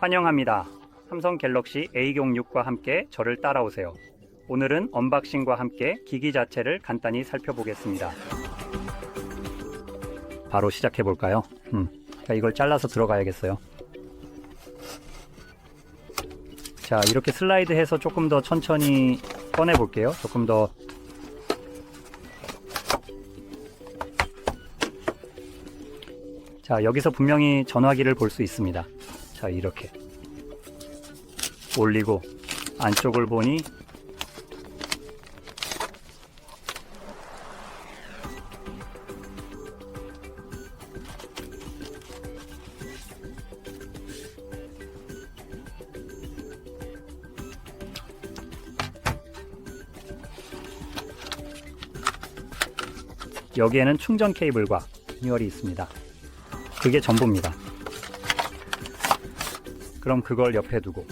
환영합니다. 삼성 갤럭시 A06과 함께 저를 따라오세요. 오늘은 언박싱과 함께 기기 자체를 간단히 살펴보겠습니다. 바로 시작해 볼까요? 음, 자, 이걸 잘라서 들어가야겠어요. 자, 이렇게 슬라이드해서 조금 더 천천히 꺼내 볼게요. 조금 더 자, 여기서 분명히 전화기를 볼 수 있습니다. 자, 이렇게 올리고 안쪽을 보니 여기에는 충전 케이블과 매뉴얼이 있습니다. 그게 전부입니다. 그럼 그걸 옆에 두고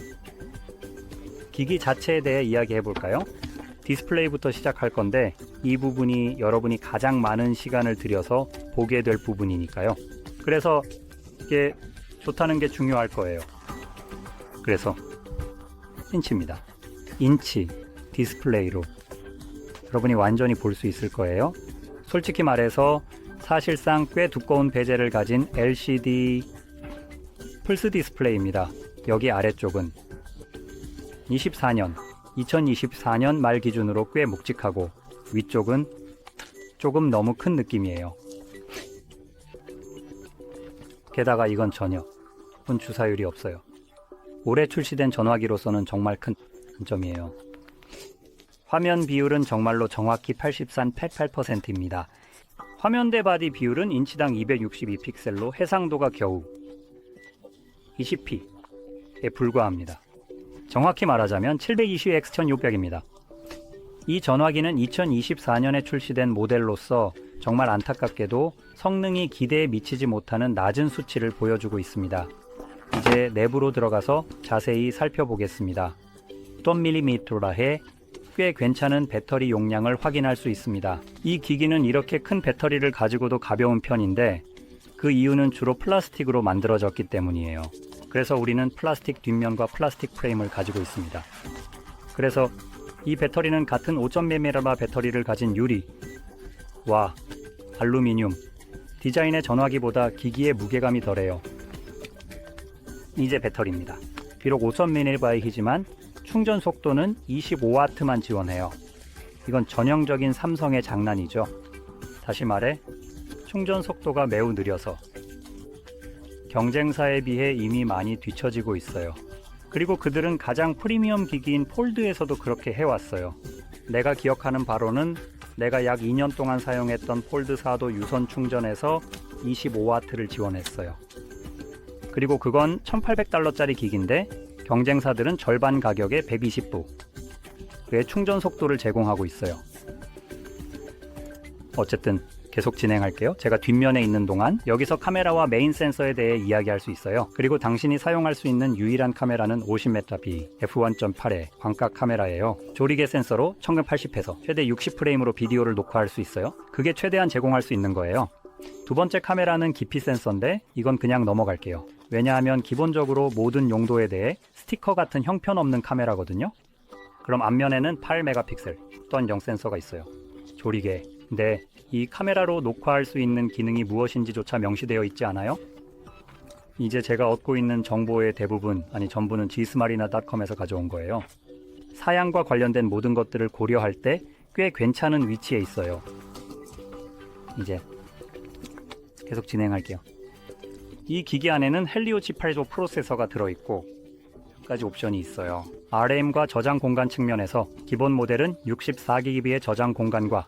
기기 자체에 대해 이야기해 볼까요? 디스플레이부터 시작할 건데 이 부분이 여러분이 가장 많은 시간을 들여서 보게 될 부분이니까요. 그래서 이게 좋다는 게 중요할 거예요. 그래서 인치입니다. 인치 디스플레이로 여러분이 완전히 볼 수 있을 거예요. 솔직히 말해서 사실상 꽤 두꺼운 베젤을 가진 LCD 플스 디스플레이입니다. 여기 아래쪽은 24년, 2024년 말 기준으로 꽤 묵직하고 위쪽은 조금 너무 큰 느낌이에요. 게다가 이건 전혀 본 주사율이 없어요. 올해 출시된 전화기로서는 정말 큰 단점이에요. 화면 비율은 정말로 정확히 83, 88%입니다. 화면 대 바디 비율은 인치당 262픽셀로 해상도가 겨우 20p에 불과합니다. 정확히 말하자면 720x1600입니다. 이 전화기는 2024년에 출시된 모델로서 정말 안타깝게도 성능이 기대에 미치지 못하는 낮은 수치를 보여주고 있습니다. 이제 내부로 들어가서 자세히 살펴보겠습니다. 1mm라 해 꽤 괜찮은 배터리 용량을 확인할 수 있습니다. 이 기기는 이렇게 큰 배터리를 가지고도 가벼운 편인데 그 이유는 주로 플라스틱으로 만들어졌기 때문이에요. 그래서 우리는 플라스틱 뒷면과 플라스틱 프레임을 가지고 있습니다. 그래서 이 배터리는 같은 5.1mAh 배터리를 가진 유리 와 알루미늄, 디자인의 전화기보다 기기의 무게감이 덜해요. 이제 배터리입니다. 비록 5.1mAh이지만 충전 속도는 25W만 지원해요. 이건 전형적인 삼성의 장난이죠. 다시 말해, 충전 속도가 매우 느려서 경쟁사에 비해 이미 많이 뒤처지고 있어요. 그리고 그들은 가장 프리미엄 기기인 폴드에서도 그렇게 해왔어요. 내가 기억하는 바로는 내가 약 2년 동안 사용했던 폴드 4도 유선 충전에서 25W를 지원했어요. 그리고 그건 1800달러짜리 기기인데 경쟁사들은 절반 가격에 120도 그의 충전 속도를 제공하고 있어요. 어쨌든 계속 진행할게요. 제가 뒷면에 있는 동안 여기서 카메라와 메인 센서에 대해 이야기할 수 있어요. 그리고 당신이 사용할 수 있는 유일한 카메라는 50메타비 f1.8의 광각 카메라예요. 조리개 센서로 1080에서 최대 60프레임으로 비디오를 녹화할 수 있어요. 그게 최대한 제공할 수 있는 거예요. 두 번째 카메라는 깊이 센서인데 이건 그냥 넘어갈게요. 왜냐하면 기본적으로 모든 용도에 대해 스티커 같은 형편없는 카메라거든요. 그럼 앞면에는 8메가픽셀 또한 0 센서가 있어요. 조리개. 근데 이 카메라로 녹화할 수 있는 기능이 무엇인지조차 명시되어 있지 않아요? 이제 제가 얻고 있는 정보의 대부분, 아니 전부는 지스마리나닷컴에서 가져온 거예요. 사양과 관련된 모든 것들을 고려할 때 꽤 괜찮은 위치에 있어요. 이제 계속 진행할게요. 이 기기 안에는 헬리오 G8조 프로세서가 들어있고 몇 가지 옵션이 있어요. RM과 저장 공간 측면에서 기본 모델은 64GB의 저장 공간과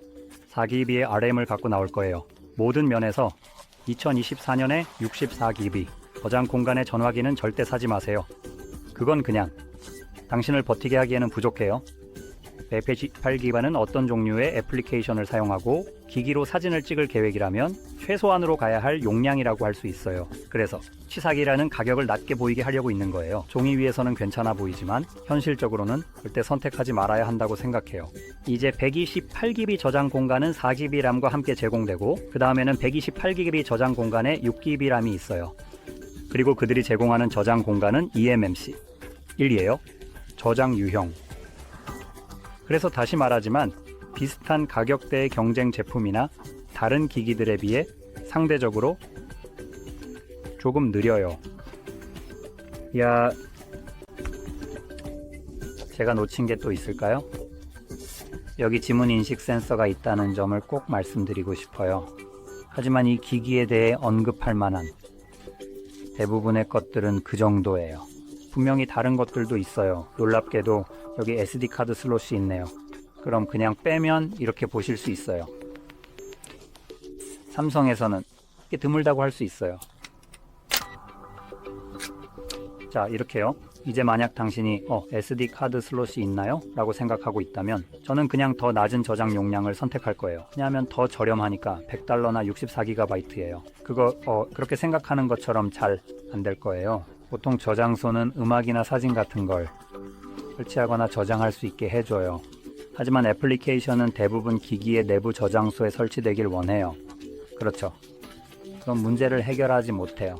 4GB의 RM을 갖고 나올 거예요. 모든 면에서 2024년에 64GB 저장 공간의 전화기는 절대 사지 마세요. 그건 그냥 당신을 버티게 하기에는 부족해요. 128기가는 어떤 종류의 애플리케이션을 사용하고 기기로 사진을 찍을 계획이라면 최소한으로 가야 할 용량이라고 할 수 있어요. 그래서 치사기라는 가격을 낮게 보이게 하려고 있는 거예요. 종이 위에서는 괜찮아 보이지만 현실적으로는 절대 선택하지 말아야 한다고 생각해요. 이제 128GB 저장 공간은 4GB 람과 함께 제공되고 그 다음에는 128GB 저장 공간에 6GB 람이 있어요. 그리고 그들이 제공하는 저장 공간은 eMMC 1이에요. 저장 유형. 그래서 다시 말하지만 비슷한 가격대의 경쟁 제품이나 다른 기기들에 비해 상대적으로 조금 느려요. 야, 제가 놓친 게 또 있을까요? 여기 지문 인식 센서가 있다는 점을 꼭 말씀드리고 싶어요. 하지만 이 기기에 대해 언급할 만한 대부분의 것들은 그 정도예요. 분명히 다른 것들도 있어요. 놀랍게도 여기 SD 카드 슬롯이 있네요. 그럼 그냥 빼면 이렇게 보실 수 있어요. 삼성에서는 이게 드물다고 할 수 있어요. 자, 이렇게요. 이제 만약 당신이 어, SD 카드 슬롯이 있나요? 라고 생각하고 있다면 저는 그냥 더 낮은 저장 용량을 선택할 거예요. 왜냐하면 더 저렴하니까 100달러나 64GB예요. 그거 어, 그렇게 생각하는 것처럼 잘 안 될 거예요. 보통 저장소는 음악이나 사진 같은 걸 설치하거나 저장할 수 있게 해줘요. 하지만 애플리케이션은 대부분 기기의 내부 저장소에 설치되길 원해요. 그렇죠. 그럼 문제를 해결하지 못해요.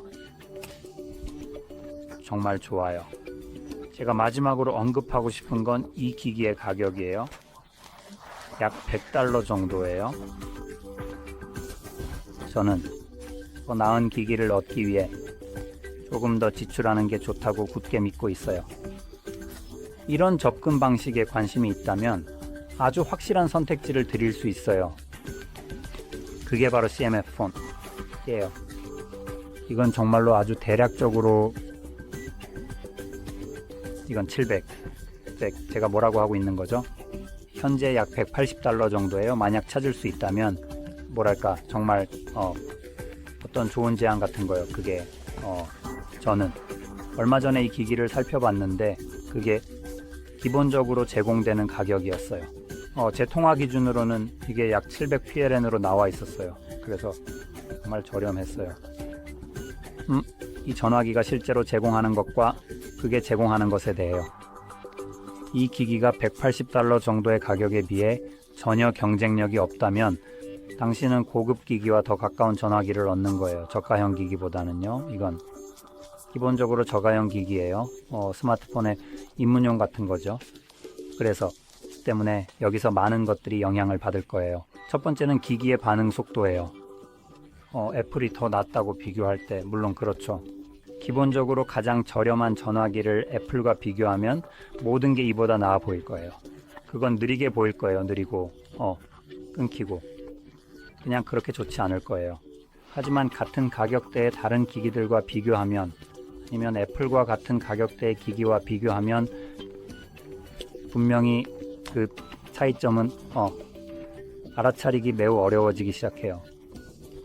정말 좋아요. 제가 마지막으로 언급하고 싶은 건 이 기기의 가격이에요. 약 100달러 정도예요. 저는 더 나은 기기를 얻기 위해 조금 더 지출하는 게 좋다고 굳게 믿고 있어요. 이런 접근 방식에 관심이 있다면 아주 확실한 선택지를 드릴 수 있어요. 그게 바로 CMF 폰이에요. 이건 정말로 아주 대략적으로 이건 700. 100. 제가 뭐라고 하고 있는 거죠? 현재 약 180달러 정도예요. 만약 찾을 수 있다면 뭐랄까 정말 어, 어떤 좋은 제안 같은 거요. 그게 어, 저는 얼마 전에 이 기기를 살펴봤는데 그게 기본적으로 제공되는 가격이었어요. 어, 제 통화 기준으로는 이게 약 700 PLN으로 나와 있었어요. 그래서 정말 저렴했어요. 음, 이 전화기가 실제로 제공하는 것과 그게 제공하는 것에 대해요. 이 기기가 180달러 정도의 가격에 비해 전혀 경쟁력이 없다면 당신은 고급 기기와 더 가까운 전화기를 얻는 거예요. 저가형 기기보다는요. 이건 기본적으로 저가형 기기예요. 어, 스마트폰의 입문용 같은 거죠. 그래서 때문에 여기서 많은 것들이 영향을 받을 거예요. 첫 번째는 기기의 반응 속도예요. 어, 애플이 더 낫다고 비교할 때 물론 그렇죠. 기본적으로 가장 저렴한 전화기를 애플과 비교하면 모든 게 이보다 나아 보일 거예요. 그건 느리게 보일 거예요. 느리고 어 끊기고 그냥 그렇게 좋지 않을 거예요. 하지만 같은 가격대의 다른 기기들과 비교하면 아니면 애플과 같은 가격대의 기기와 비교하면 분명히 그 차이점은 어 알아차리기 매우 어려워지기 시작해요.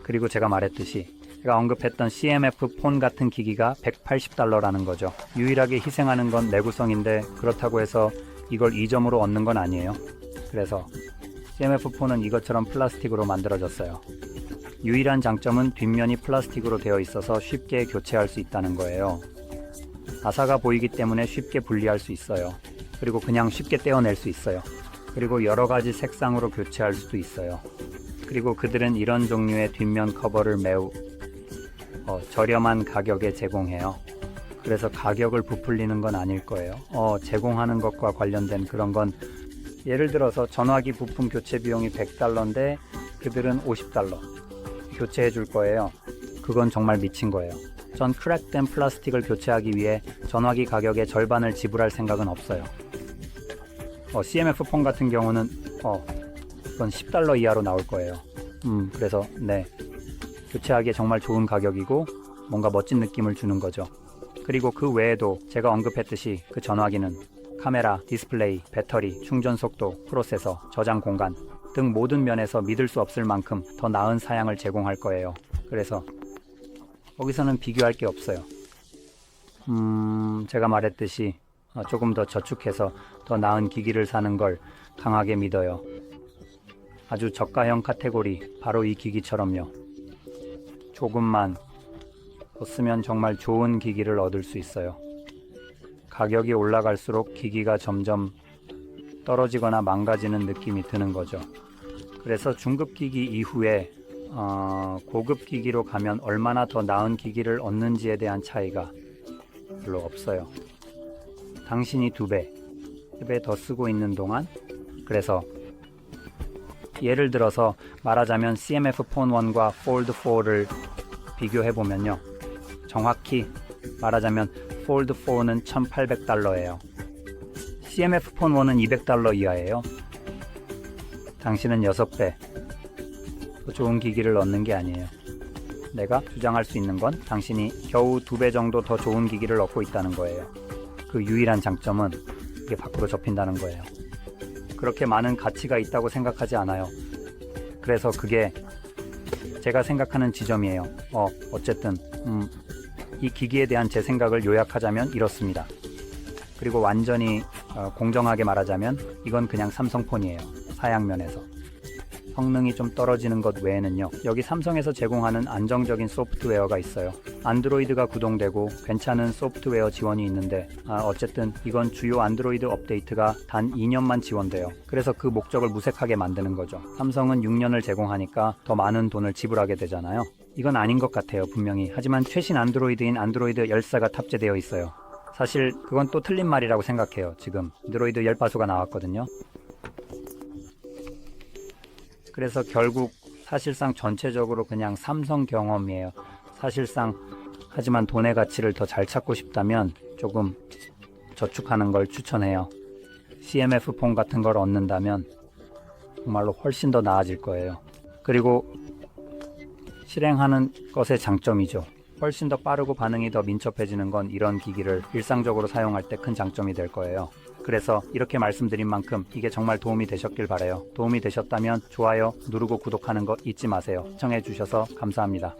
그리고 제가 말했듯이 제가 언급했던 CMF 폰 같은 기기가 180달러라는 거죠. 유일하게 희생하는 건 내구성인데 그렇다고 해서 이걸 2점으로 얻는 건 아니에요. 그래서 CMF 폰은 이것처럼 플라스틱으로 만들어졌어요. 유일한 장점은 뒷면이 플라스틱으로 되어 있어서 쉽게 교체할 수 있다는 거예요. 나사가 보이기 때문에 쉽게 분리할 수 있어요. 그리고 그냥 쉽게 떼어낼 수 있어요. 그리고 여러 가지 색상으로 교체할 수도 있어요. 그리고 그들은 이런 종류의 뒷면 커버를 매우 어, 저렴한 가격에 제공해요. 그래서 가격을 부풀리는 건 아닐 거예요. 어, 제공하는 것과 관련된 그런 건 예를 들어서 전화기 부품 교체 비용이 100달러인데 그들은 50달러 교체해 줄 거예요. 그건 정말 미친 거예요. 전 크랙된 플라스틱을 교체하기 위해 전화기 가격의 절반을 지불할 생각은 없어요. 어, CMF 폰 같은 경우는 어, 그건 10달러 이하로 나올 거예요. 음, 그래서 네. 교체하기에 정말 좋은 가격이고 뭔가 멋진 느낌을 주는 거죠. 그리고 그 외에도 제가 언급했듯이 그 전화기는 카메라, 디스플레이, 배터리, 충전 속도, 프로세서, 저장 공간 등 모든 면에서 믿을 수 없을 만큼 더 나은 사양을 제공할 거예요. 그래서 거기서는 비교할 게 없어요. 음, 제가 말했듯이 어, 조금 더 저축해서 더 나은 기기를 사는 걸 강하게 믿어요. 아주 저가형 카테고리, 바로 이 기기처럼요. 조금만 더 쓰면 정말 좋은 기기를 얻을 수 있어요. 가격이 올라갈수록 기기가 점점 떨어지거나 망가지는 느낌이 드는 거죠. 그래서 중급 기기 이후에 어, 고급 기기로 가면 얼마나 더 나은 기기를 얻는지에 대한 차이가 별로 없어요. 당신이 두 배, 세 배 더 쓰고 있는 동안 그래서 예를 들어서 말하자면 CMF 폰 1과 폴드 4를 비교해 보면요. 정확히 말하자면 폴드 4는 1,800달러예요. CMF 폰 1은 200달러 이하예요. 당신은 6배 더 좋은 기기를 얻는 게 아니에요. 내가 주장할 수 있는 건 당신이 겨우 두배 정도 더 좋은 기기를 얻고 있다는 거예요. 그 유일한 장점은 이게 밖으로 접힌다는 거예요. 그렇게 많은 가치가 있다고 생각하지 않아요. 그래서 그게 제가 생각하는 지점이에요. 어, 어쨌든, 음, 이 기기에 대한 제 생각을 요약하자면 이렇습니다. 그리고 완전히 어, 공정하게 말하자면 이건 그냥 삼성폰이에요. 사양면에서. 성능이 좀 떨어지는 것 외에는요. 여기 삼성에서 제공하는 안정적인 소프트웨어가 있어요. 안드로이드가 구동되고 괜찮은 소프트웨어 지원이 있는데 아, 어쨌든 이건 주요 안드로이드 업데이트가 단 2년만 지원돼요. 그래서 그 목적을 무색하게 만드는 거죠. 삼성은 6년을 제공하니까 더 많은 돈을 지불하게 되잖아요. 이건 아닌 것 같아요, 분명히. 하지만 최신 안드로이드인 안드로이드 14가 탑재되어 있어요. 사실 그건 또 틀린 말이라고 생각해요. 지금 안드로이드 10바수가 나왔거든요. 그래서 결국 사실상 전체적으로 그냥 삼성 경험이에요. 사실상 하지만 돈의 가치를 더 잘 찾고 싶다면 조금 저축하는 걸 추천해요. CMF 폰 같은 걸 얻는다면 정말로 훨씬 더 나아질 거예요. 그리고 실행하는 것의 장점이죠. 훨씬 더 빠르고 반응이 더 민첩해지는 건 이런 기기를 일상적으로 사용할 때 큰 장점이 될 거예요. 그래서 이렇게 말씀드린 만큼 이게 정말 도움이 되셨길 바래요. 도움이 되셨다면 좋아요 누르고 구독하는 거 잊지 마세요. 시청해 주셔서 감사합니다.